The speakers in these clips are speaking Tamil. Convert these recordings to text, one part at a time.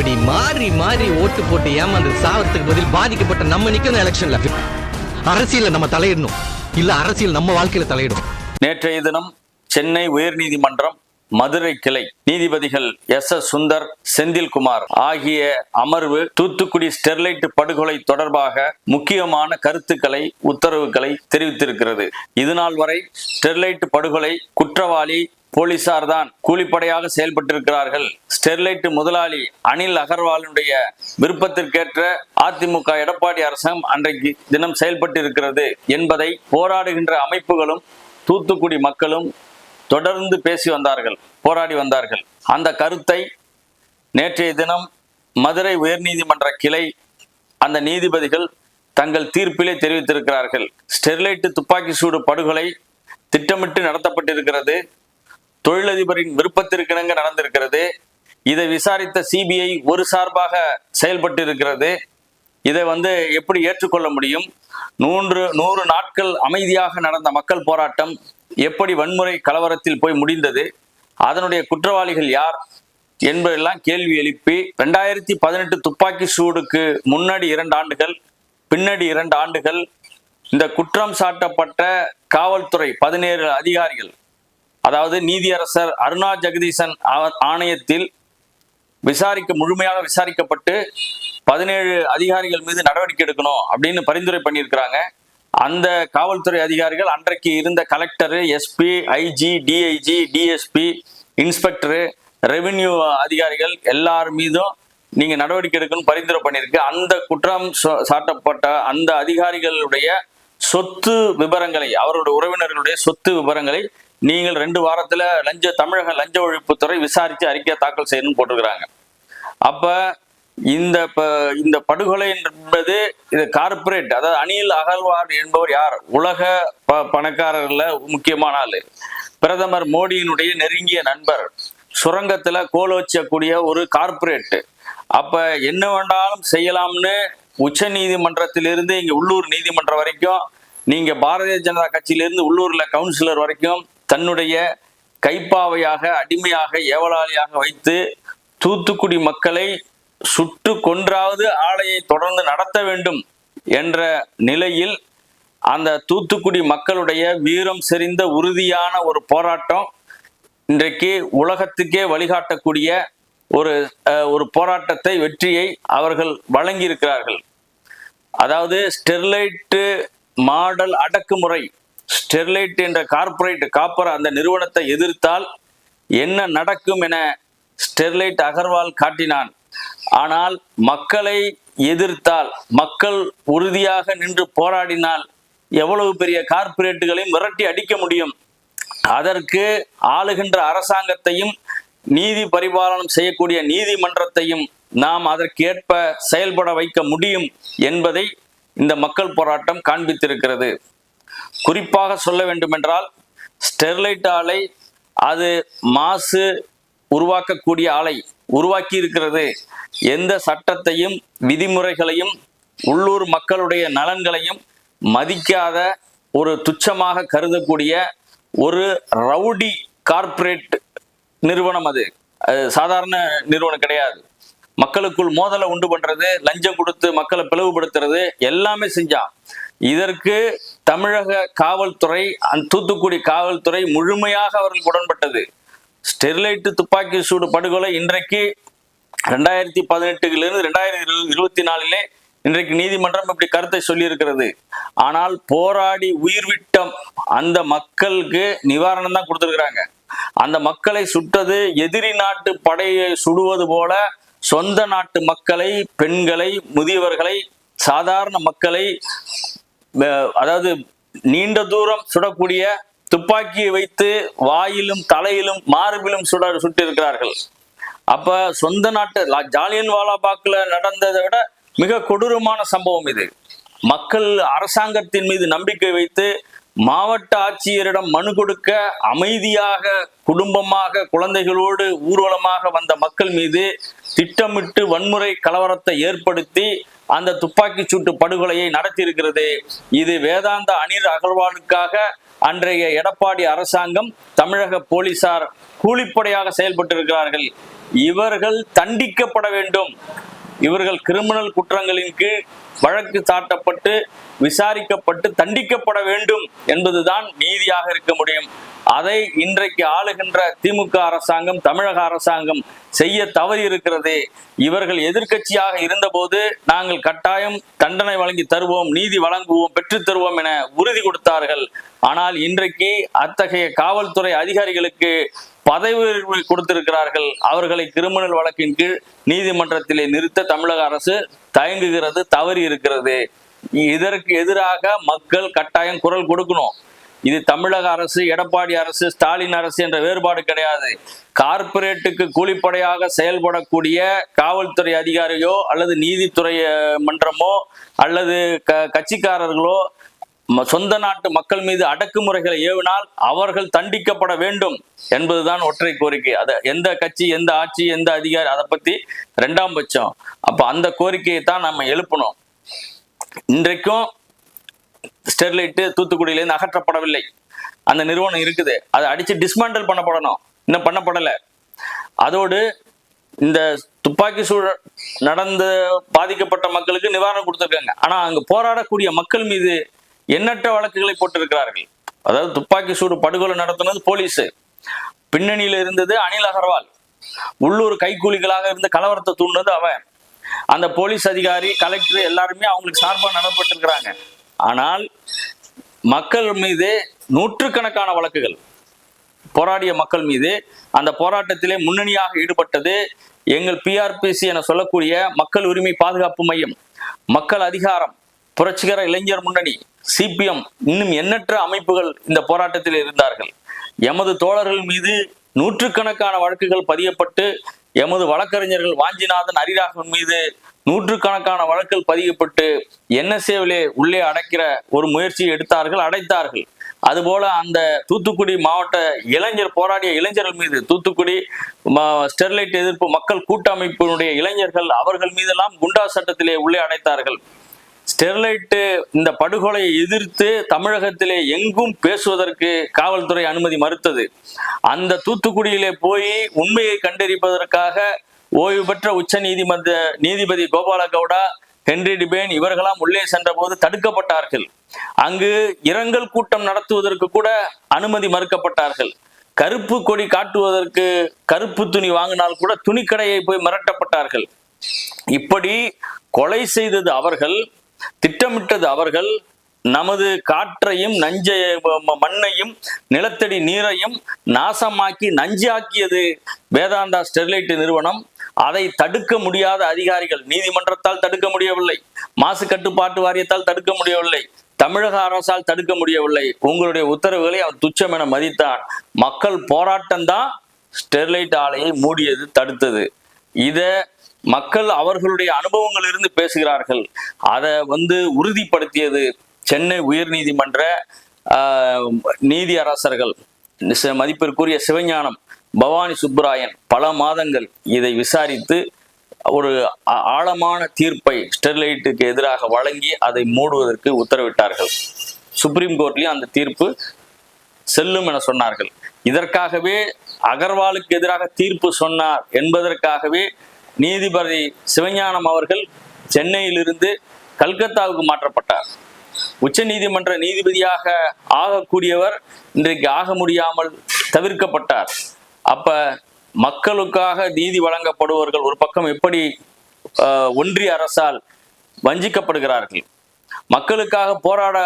இப்படி மாறி மாறி ஓட்டு போட்டு ஏமாந்து சாவத்துக்கு பதில் பாதிக்கப்பட்ட நம்ம நிக்கணும் எலெக்ஷன்ல அரசியல நம்ம தலையிடணும். இல்ல அரசியல் நம்ம வாழ்க்கையில தலையிடும். நேற்றைய தினம் சென்னை உயர்நீதிமன்றம் மதுரை கிளை நீதிபதிகள் எஸ் எஸ் சுந்தர் செந்தில்குமார் ஆகிய அமர்வு தூத்துக்குடி ஸ்டெர்லைட் படுகொலை தொடர்பாக முக்கியமான கருத்துக்களை உத்தரவுகளை தெரிவித்திருக்கிறது. இதுநாள் வரை ஸ்டெர்லைட் படுகொலை குற்றவாளி போலீசார் தான் கூலிப்படையாக செயல்பட்டிருக்கிறார்கள். ஸ்டெர்லைட் முதலாளி அனில் அகர்வாலுடைய விருப்பத்திற்கேற்ற அதிமுக எடப்பாடி அரசாங்கம் அன்றைக்கு தினம் செயல்பட்டிருக்கிறது என்பதை போராடுகின்ற அமைப்புகளும் தூத்துக்குடி மக்களும் தொடர்ந்து பேசி வந்தார்கள் போராடி வந்தார்கள். அந்த கருத்தை நேற்றைய தினம் மதுரை உயர்நீதிமன்ற கிளை அந்த நீதிபதிகள் தங்கள் தீர்ப்பிலே தெரிவித்திருக்கிறார்கள். ஸ்டெர்லைட் துப்பாக்கி சூடு படுகொலை திட்டமிட்டு நடத்தப்பட்டிருக்கிறது. தொழிலதிபரின் விருப்பத்திற்கிணங்க நடந்திருக்கிறது. இதை விசாரித்த சிபிஐ ஒரு சார்பாக செயல்பட்டு இருக்கிறது இதை வந்து எப்படி ஏற்றுக்கொள்ள முடியும்? நூன்று நூறு நாட்கள் அமைதியாக நடந்த மக்கள் போராட்டம் எப்படி வன்முறை கலவரத்தில் போய் முடிந்தது அதனுடைய குற்றவாளிகள் யார் என்பதெல்லாம் கேள்வி எழுப்பி ரெண்டாயிரத்தி பதினெட்டு துப்பாக்கி சூடுக்கு முன்னாடி இரண்டு ஆண்டுகள் பின்னாடி இரண்டு ஆண்டுகள் இந்த குற்றம் சாட்டப்பட்ட காவல்துறை பதினேழு அதிகாரிகள் அதாவது நீதியரசர் அருணா ஜெகதீசன் ஆ- ஆணையத்தில் விசாரிக்க முழுமையாக விசாரிக்கப்பட்டு பதினேழு அதிகாரிகள் மீது நடவடிக்கை எடுக்கணும் அப்படின்னு பரிந்துரை பண்ணியிருக்கிறாங்க. அந்த காவல்துறை அதிகாரிகள் அன்றைக்கு இருந்த collector SP IG DIG DSP inspector revenue அதிகாரிகள் எல்லார் மீதும் நீங்க நடவடிக்கை எடுக்கணும் பரிந்துரை பண்ணியிருக்கு. அந்த குற்றம் சா- சாட்டப்பட்ட அந்த அதிகாரிகளுடைய சொத்து விவரங்களை அவருடைய உறவினர்களுடைய சொத்து விவரங்களை நீங்கள் ரெண்டு வாரத்துல லஞ்ச தமிழக லஞ்ச ஒழிப்புத்துறை விசாரித்து அறிக்கை தாக்கல் செய்யணும்னு போட்டிருக்கிறாங்க. அப்ப இந்த ப- இந்த படுகொலை என்பது இது கார்ப்பரேட் அதாவது அணில் அகழ்வார் என்பவர் யார்? உலக ப பணக்காரர்ல முக்கியமான ஆளு. பிரதமர் மோடியினுடைய நெருங்கிய நண்பர். சுரங்கத்துல கோல் வச்சக்கூடிய ஒரு கார்பரேட் அப்ப என்ன வேண்டாலும் செய்யலாம்னு உச்ச நீதிமன்றத்திலிருந்து இங்க உள்ளூர் நீதிமன்றம் வரைக்கும் நீங்க பாரதிய ஜனதா கட்சியிலிருந்து உள்ளூர்ல கவுன்சிலர் வரைக்கும் தன்னுடைய கைப்பாவையாக அடிமையாக ஏவலாளியாக வைத்து தூத்துக்குடி மக்களை சுட்டு கொன்றாவது ஆலையை தொடர்ந்து நடத்த வேண்டும் என்ற நிலையில் அந்த தூத்துக்குடி மக்களுடைய வீரம் செறிந்த உறுதியான ஒரு போராட்டம் இன்றைக்கு உலகத்துக்கே வழிகாட்டக்கூடிய ஒரு ஒரு போராட்டத்தை வெற்றியை அவர்கள் வழங்கியிருக்கிறார்கள். அதாவது ஸ்டெர்லைட்டு மாடல் அடக்குமுறை ஸ்டெர்லைட் என்ற கார்பரேட் காப்பர் அந்த நிறுவனத்தை எதிர்த்தால் என்ன நடக்கும் என ஸ்டெர்லைட் அகர்வால் காட்டினான். ஆனால் மக்களை எதிர்த்தால் மக்கள் உறுதியாக நின்று போராடினால் எவ்வளவு பெரிய கார்ப்பரேட்டுகளையும் மிரட்டி அடிக்க முடியும்? அதற்கு ஆளுகின்ற அரசாங்கத்தையும் நீதி பரிபாலனம் செய்யக்கூடிய நீதிமன்றத்தையும் நாம் அதற்கேற்ப செயல்பட வைக்க முடியும் என்பதை இந்த மக்கள் போராட்டம் காண்பித்திருக்கிறது. குறிப்பாக சொல்ல வேண்டுமென்றால் ஸ்டெர்லைட் ஆலை அது மாசு உருவாக்கக்கூடிய ஆலை. உருவாக்கி இருக்கிறது எந்த சட்டத்தையும் விதிமுறைகளையும் உள்ளூர் மக்களுடைய நலன்களையும் மதிக்காத ஒரு துச்சமாக கருதக்கூடிய ஒரு ரவுடி கார்ப்பரேட் நிறுவனம் அது. அது சாதாரண நிறுவனம் கிடையாது. மக்களுக்குள் மோதலை உண்டு பண்றது லஞ்சம் கொடுத்து மக்களை பிளவுபடுத்துறது எல்லாமே செஞ்சான் இதற்கு தமிழக காவல்துறை தூத்துக்குடி காவல்துறை முழுமையாக அவர்களுக்கு உடன்பட்டது. ஸ்டெர்லைட் துப்பாக்கி சூடு படுகொலை இன்றைக்கு ரெண்டாயிரத்தி பதினெட்டுலேருந்து ரெண்டாயிரத்தி இருபத்தி நாலிலே இன்றைக்கு நீதிமன்றம் இப்படி கருத்தை சொல்லியிருக்கிறது. ஆனால் போராடி உயிர் விட்டம் அந்த மக்களுக்கு நிவாரணம் தான் கொடுத்துருக்குறாங்க. அந்த மக்களை சுட்டது எதிரி நாட்டு படையை சுடுவது போல சொந்த நாட்டு மக்களை பெண்களை முதியவர்களை சாதாரண மக்களை அதாவது நீண்ட தூரம் சுடக்கூடிய துப்பாக்கியை வைத்து வாயிலும் தலையிலும் மார்பிலும் சுட சுட்டிருக்கிறார்கள். அப்ப சொந்த நாட்டு ஜாலியன் வாலாபாக்ல நடந்ததை விட மிக கொடூரமான சம்பவம் இது. மக்கள் அரசாங்கத்தின் மீது நம்பிக்கை வைத்து மாவட்ட ஆட்சியரிடம் மனு கொடுக்க அமைதியாக குடும்பமாக குழந்தைகளோடு ஊர்வலமாக வந்த மக்கள் மீது திட்டமிட்டு வன்முறை கலவரத்தை ஏற்படுத்தி அந்த துப்பாக்கி சூட்டு படுகொலையை நடத்தியிருக்கிறது. இது வேதாந்த அனிர் அகர்வாலுக்காக அன்றைய எடப்பாடி அரசாங்கம் தமிழக போலீசார் கூலிப்படையாக செயல்பட்டிருக்கிறார்கள். இவர்கள் தண்டிக்கப்பட வேண்டும். இவர்கள் கிரிமினல் குற்றங்களின் கீழ் வழக்கு சாட்டப்பட்டு விசாரிக்கப்பட்டு தண்டிக்கப்பட வேண்டும் என்பதுதான் நீதியாக இருக்க முடியும். அதை இன்றைக்கு ஆளுகின்ற திமுக அரசாங்கம் தமிழக அரசாங்கம் செய்ய தவறி இருக்கிறது. இவர்கள் எதிர்க்கட்சியாக இருந்தபோது நாங்கள் கட்டாயம் தண்டனை வழங்கி தருவோம் நீதி வழங்குவோம் பெற்றுத் தருவோம் என உறுதி கொடுத்தார்கள். ஆனால் இன்றைக்கு அத்தகைய காவல்துறை அதிகாரிகளுக்கு பதவி உயர்வு கொடுத்திருக்கிறார்கள். அவர்களை கிரிமினல் வழக்கின் கீழ் நீதிமன்றத்திலே நிறுத்த தமிழக அரசு தயங்குகிறது தவறி இருக்கிறது. இதற்கு எதிராக மக்கள் கட்டாயம் குரல் கொடுக்கணும். இது தமிழக அரசு எடப்பாடி அரசு ஸ்டாலின் அரசு என்ற வேறுபாடு கிடையாது. கார்ப்பரேட்டுக்கு கூலிப்படையாக செயல்படக்கூடிய காவல்துறை அதிகாரியோ அல்லது நீதித்துறை மன்றமோ அல்லது க கட்சிக்காரர்களோ ம- சொந்த நாட்டு மக்கள் மீது அடக்குமுறைகளை ஏவினால் அவர்கள் தண்டிக்கப்பட வேண்டும் என்பதுதான் ஒற்றை கோரிக்கை. அது எந்த கட்சி எந்த ஆட்சி எந்த அதிகாரி அதை பத்தி ரெண்டாம் பட்சம். அப்ப அந்த கோரிக்கையை தான் நம்ம எழுப்பணும். இன்றைக்கும் ஸ்டெர்லைட்டு தூத்துக்குடியிலேருந்து அகற்றப்படவில்லை. அந்த நிறுவனம் இருக்குது. அதை அடிச்சு டிஸ்மேண்டல் பண்ணப்படணும். இன்னும் பண்ணப்படலை. அதோடு இந்த துப்பாக்கி சூழல் நடந்து பாதிக்கப்பட்ட மக்களுக்கு நிவாரணம் கொடுத்துருக்காங்க. ஆனா அங்கே போராடக்கூடிய மக்கள் மீது எண்ணற்ற வழக்குகளை போட்டிருக்கிறார்கள். அதாவது துப்பாக்கி சூடு படுகொலை நடத்தினது போலீஸ். பின்னணியில இருந்தது அனில் அகர்வால். உள்ளூர் கைக்கூலிகளாக இருந்த கலவரத்தை தூண்டினது அவன். அந்த போலீஸ் அதிகாரி கலெக்டர் எல்லாருமே அவங்களுக்கு சார்பாக நடப்பட்டிருக்கிறாங்க ஆனால் மக்கள் மீது நூற்றுக்கணக்கான வழக்குகள். போராடிய மக்கள் மீது அந்த போராட்டத்திலே முன்னணியாக ஈடுபட்டது எங்கள் பிஆர்பிசி என சொல்லக்கூடிய மக்கள் உரிமை பாதுகாப்பு மையம் மக்கள் அதிகாரம் புரட்சிகர இளைஞர் முன்னணி சிபிஎம் இன்னும் எண்ணற்ற அமைப்புகள் இந்த போராட்டத்தில் இருந்தார்கள். எமது தோழர்கள் மீது நூற்றுக்கணக்கான வழக்குகள் பதியப்பட்டு எமது வழக்கறிஞர்கள் வாஞ்சிநாதன் ஹரிராகவன் மீது நூற்றுக்கணக்கான வழக்குகள் பதியப்பட்டு என்எஸ்ஏவிலே உள்ளே அடைக்கிற ஒரு முயற்சியை எடுத்தார்கள் அடைத்தார்கள். அதுபோல அந்த தூத்துக்குடி மாவட்ட இளைஞர் போராடிய இளைஞர்கள் மீது தூத்துக்குடி ஸ்டெர்லைட் எதிர்ப்பு மக்கள் கூட்டமைப்பினுடைய இளைஞர்கள் அவர்கள் மீதெல்லாம் குண்டா சட்டத்திலே உள்ளே அடைத்தார்கள். ஸ்டெர்லைட்டு இந்த படுகொலையை எதிர்த்து தமிழகத்திலே எங்கும் பேசுவதற்கு காவல்துறை அனுமதி மறுத்தது. அந்த தூத்துக்குடியிலே போய் உண்மையை கண்டறிப்பதற்காக ஓய்வு பெற்ற உச்ச நீதிமன்ற நீதிபதி கோபால கவுடா ஹென்றி டிபேன் இவர்களாம் உள்ளே சென்றபோது தடுக்கப்பட்டார்கள். அங்கு இரங்கல் கூட்டம் நடத்துவதற்கு கூட அனுமதி மறுக்கப்பட்டார்கள். கருப்பு கொடி காட்டுவதற்கு கருப்பு துணி வாங்கினால் கூட துணிக்கடையை போய் மிரட்டப்பட்டார்கள். இப்படி கொலை செய்தது அவர்கள் திட்டமிட்டது அவர்கள் நமது காற்றையும் நஞ்சை மண்ணையும் நிலத்தடி நீரையும் நாசமாக்கி நஞ்சாக்கியது வேதாந்தா ஸ்டெர்லைட் நிறுவனம். அதை தடுக்க முடியாத அதிகாரிகள் நீதிமன்றத்தால் தடுக்க முடியவில்லை மாசு கட்டுப்பாட்டு வாரியத்தால் தடுக்க முடியவில்லை தமிழக அரசால் தடுக்க முடியவில்லை. உங்களுடைய உத்தரவுகளை அவன் துச்சம் என மதித்தான். மக்கள் போராட்டம் தான் ஸ்டெர்லைட் ஆலையை மூடியது தடுத்தது. இத மக்கள் அவர்களுடைய அனுபவங்களிலிருந்து பேசுகிறார்கள். அதை வந்து உறுதிப்படுத்தியது சென்னை உயர்நீதிமன்ற ஆஹ், நீதி அரசர்கள். மதிப்பிற்குரிய சிவஞானம். பவானி சுப்பராயன் பல மாதங்கள் இதை விசாரித்து ஒரு ஆ- ஆழமான தீர்ப்பை ஸ்டெர்லைட்டுக்கு எதிராக வழங்கி அதை மூடுவதற்கு உத்தரவிட்டார்கள். சுப்ரீம் கோர்ட்லேயும் அந்த தீர்ப்பு செல்லும் என சொன்னார்கள். இதற்காகவே அகர்வாலுக்கு எதிராக தீர்ப்பு சொன்னார் என்பதற்காகவே நீதிபதி சிவஞானம் அவர்கள் சென்னையிலிருந்து கல்கத்தாவுக்கு மாற்றப்பட்டார். உச்ச நீதிமன்ற நீதிபதியாக ஆகக்கூடியவர் இன்றைக்கு ஆக முடியாமல் தவிர்க்கப்பட்டார். அப்ப மக்களுக்காக நீதி வழங்கப்படுவர்கள் ஒரு பக்கம் எப்படி ஒன்றிய அரசால் வஞ்சிக்கப்படுகிறார்கள்? மக்களுக்காக போராட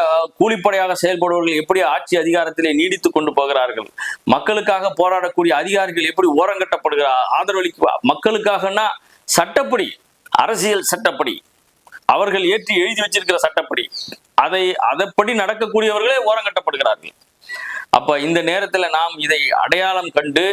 கூலிப்படையாக செயல்படுபவர்கள் எப்படி ஆட்சி அதிகாரத்திலே நீடித்து கொண்டு போகிறார்கள்? மக்களுக்காக போராடக்கூடிய அதிகாரிகள் எப்படி ஓரங்கட்டப்படுகிறார் ஆதரவளிக்க மக்களுக்காகனா சட்டப்படி அரசியல் சட்டப்படி அவர்கள் ஏற்றி எழுதி வச்சிருக்கிற சட்டப்படி அதை அதப்படி நடக்கக்கூடியவர்களே ஓரங்கட்டப்படுகிறார்கள் அப்போ இந்த நேரத்தில் நாம் இதை அடையாளம் கண்டு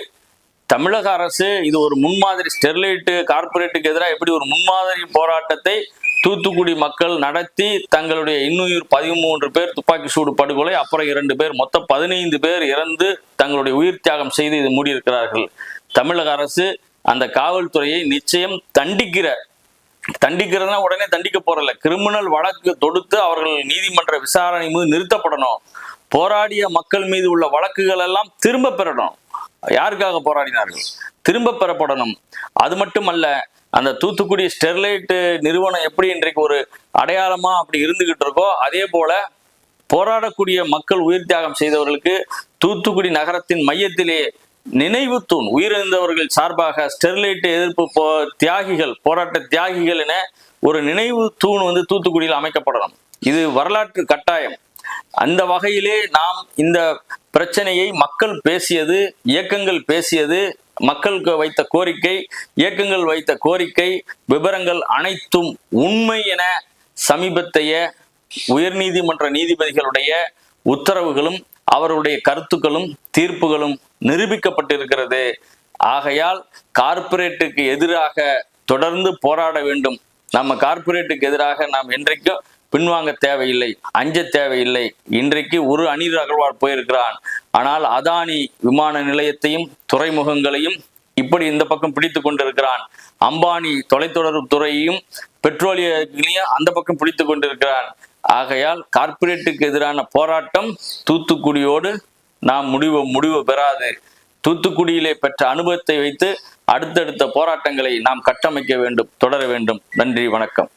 தமிழக அரசு இது ஒரு முன்மாதிரி ஸ்டெர்லைட்டு கார்ப்பரேட்டுக்கு எதிராக எப்படி ஒரு முன்மாதிரி போராட்டத்தை தூத்துக்குடி மக்கள் நடத்தி தங்களுடைய இன்னுயிர் பதிமூன்று பேர் துப்பாக்கி சூடு படுகொலை அப்புறம் இரண்டு பேர் மொத்தம் பதினைந்து பேர் இறந்து தங்களுடைய உயிர் தியாகம் செய்து இது மூடியிருக்கிறார்கள். தமிழக அரசு அந்த காவல்துறையை நிச்சயம் தண்டிக்கிற தண்டிக்கிறதுனா உடனே தண்டிக்க போறல கிரிமினல் வழக்கு தொடுத்து அவர்கள் நீதிமன்ற விசாரணை மீது நிறுத்தப்படணும். போராடிய மக்கள் மீது உள்ள வழக்குகள் எல்லாம் திரும்ப பெறணும். யாருக்காக போராடினார்கள்? திரும்ப பெறப்படணும். அது மட்டுமல்ல அந்த தூத்துக்குடி ஸ்டெர்லைட் நிறுவனம் எப்படி இன்றைக்கு ஒரு அடையாளமா அப்படி இருந்துகிட்டு இருக்கோ அதே போல போராடக்கூடிய மக்கள் உயிர் தியாகம் செய்தவர்களுக்கு தூத்துக்குடி நகரத்தின் மையத்திலே நினைவு தூண் உயிரிழந்தவர்கள் சார்பாக ஸ்டெர்லைட் எதிர்ப்பு போ தியாகிகள் போராட்ட தியாகிகள் என ஒரு நினைவு தூண் வந்து தூத்துக்குடியில் அமைக்கப்படணும். இது வரலாற்று கட்டாயம். அந்த வகையிலே நாம் இந்த பிரச்சனையை மக்கள் பேசியது இயக்கங்கள் பேசியது மக்களுக்கு வைத்த கோரிக்கை இயக்கங்கள் வைத்த கோரிக்கை விவரங்கள் அனைத்தும் உண்மை என சமீபத்தைய உயர்நீதிமன்ற நீதிபதிகளுடைய உத்தரவுகளும் அவருடைய கருத்துக்களும் தீர்ப்புகளும் நிரூபிக்கப்பட்டிருக்கிறது. ஆகையால் கார்ப்பரேட்டுக்கு எதிராக தொடர்ந்து போராட வேண்டும். நம்ம கார்ப்பரேட்டுக்கு எதிராக நாம் என்றைக்கும் பின்வாங்க தேவையில்லை அஞ்ச தேவையில்லை. இன்றைக்கு ஒரு அனில் அகர்வால் போயிருக்கிறான். ஆனால் அதானி விமான நிலையத்தையும் துறைமுகங்களையும் இப்படி இந்த பக்கம் பிடித்து கொண்டிருக்கிறான். அம்பானி தொலைத்தொடர்பு துறையையும் பெட்ரோலியங்களையும் அந்த பக்கம் பிடித்து கொண்டிருக்கிறான். ஆகையால் கார்ப்பரேட்டுக்கு எதிரான போராட்டம் தூத்துக்குடியோடு நாம் முடிவு முடிவு பெறாது. தூத்துக்குடியிலே பெற்ற அனுபவத்தை வைத்து அடுத்தடுத்த போராட்டங்களை நாம் கட்டமைக்க வேண்டும் தொடர வேண்டும். நன்றி வணக்கம்.